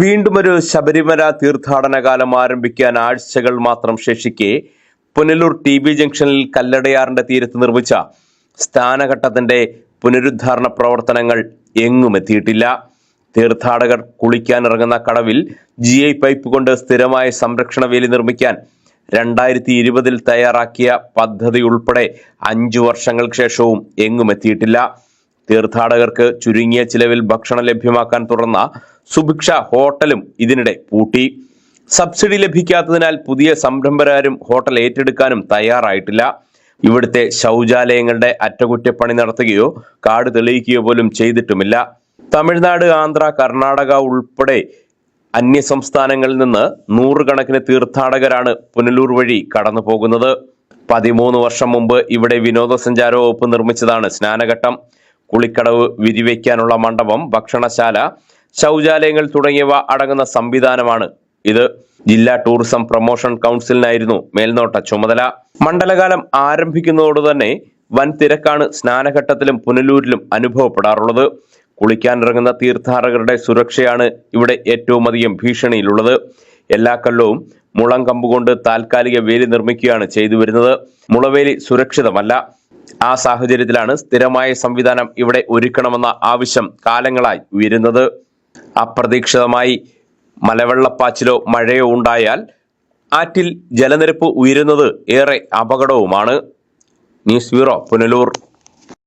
വീണ്ടും ഒരു ശബരിമല തീർത്ഥാടന കാലം ആരംഭിക്കാൻ ആഴ്ചകൾ മാത്രം ശേഷിക്കെ പുനലൂർ ടി ബി ജംഗ്ഷനിൽ കല്ലടയാറിന്റെ തീരത്ത് നിർമ്മിച്ച സ്ഥാനഘട്ടത്തിന്റെ പുനരുദ്ധാരണ പ്രവർത്തനങ്ങൾ എങ്ങും എത്തിയിട്ടില്ല. തീർത്ഥാടകർ കുളിക്കാനിറങ്ങുന്ന കടവിൽ ജി ഐ പൈപ്പ് കൊണ്ട് സ്ഥിരമായ സംരക്ഷണ വേലി നിർമ്മിക്കാൻ രണ്ടായിരത്തി ഇരുപതിൽ തയ്യാറാക്കിയ പദ്ധതി ഉൾപ്പെടെ അഞ്ചു വർഷങ്ങൾക്ക് ശേഷവും എങ്ങും എത്തിയിട്ടില്ല. തീർത്ഥാടകർക്ക് ചുരുങ്ങിയ ചിലവിൽ ഭക്ഷണം ലഭ്യമാക്കാൻ തുറന്ന സുഭിക്ഷ ഹോട്ടലും ഇതിനിടെ പൂട്ടി. സബ്സിഡി ലഭിക്കാത്തതിനാൽ പുതിയ സംരംഭരാരും ഹോട്ടൽ ഏറ്റെടുക്കാനും തയ്യാറായിട്ടില്ല. ഇവിടുത്തെ ശൗചാലയങ്ങളുടെ അറ്റകുറ്റപ്പണി നടത്തുകയോ കാട് തെളിയിക്കുകയോ പോലും ചെയ്തിട്ടുമില്ല. തമിഴ്നാട് ആന്ധ്ര കർണാടക ഉൾപ്പെടെ അന്യ സംസ്ഥാനങ്ങളിൽ നിന്ന് നൂറുകണക്കിന് തീർത്ഥാടകരാണ് പുനലൂർ വഴി കടന്നു പോകുന്നത് പതിമൂന്ന് വർഷം മുമ്പ് ഇവിടെ വിനോദസഞ്ചാര വകുപ്പ് നിർമ്മിച്ചതാണ് സ്നാനഘട്ടം. കുളിക്കടവ് വിരിവയ്ക്കാനുള്ള മണ്ഡപം ഭക്ഷണശാല ശൗചാലയങ്ങൾ തുടങ്ങിയവ അടങ്ങുന്ന സംവിധാനമാണ്. ഇത് ജില്ലാ ടൂറിസം പ്രൊമോഷൻ കൗൺസിലിനായിരുന്നു മേൽനോട്ട ചുമതല. മണ്ഡലകാലം ആരംഭിക്കുന്നതോട് തന്നെ വൻ തിരക്കാണ് സ്നാനഘട്ടത്തിലും പുനലൂരിലും അനുഭവപ്പെടാറുള്ളത്. കുളിക്കാനിറങ്ങുന്ന തീർത്ഥാടകരുടെ സുരക്ഷയാണ് ഇവിടെ ഏറ്റവും അധികം ഭീഷണിയിലുള്ളത്. എല്ലാ കൊല്ലവും മുളം കമ്പുകൊണ്ട് താൽക്കാലിക വേലി നിർമ്മിക്കുകയാണ് ചെയ്തു വരുന്നത്. മുളവേലി സുരക്ഷിതമല്ല. ആ സാഹചര്യത്തിലാണ് സ്ഥിരമായ സംവിധാനം ഇവിടെ ഒരുക്കണമെന്ന ആവശ്യം കാലങ്ങളായി ഉയരുന്നത്. അപ്രതീക്ഷിതമായി മലവെള്ളപ്പാച്ചിലോ മഴയോ ഉണ്ടായാൽ ആറ്റിൽ ജലനിരപ്പ് ഉയരുന്നത് ഏറെ അപകടവുമാണ്. News bureau Punalur.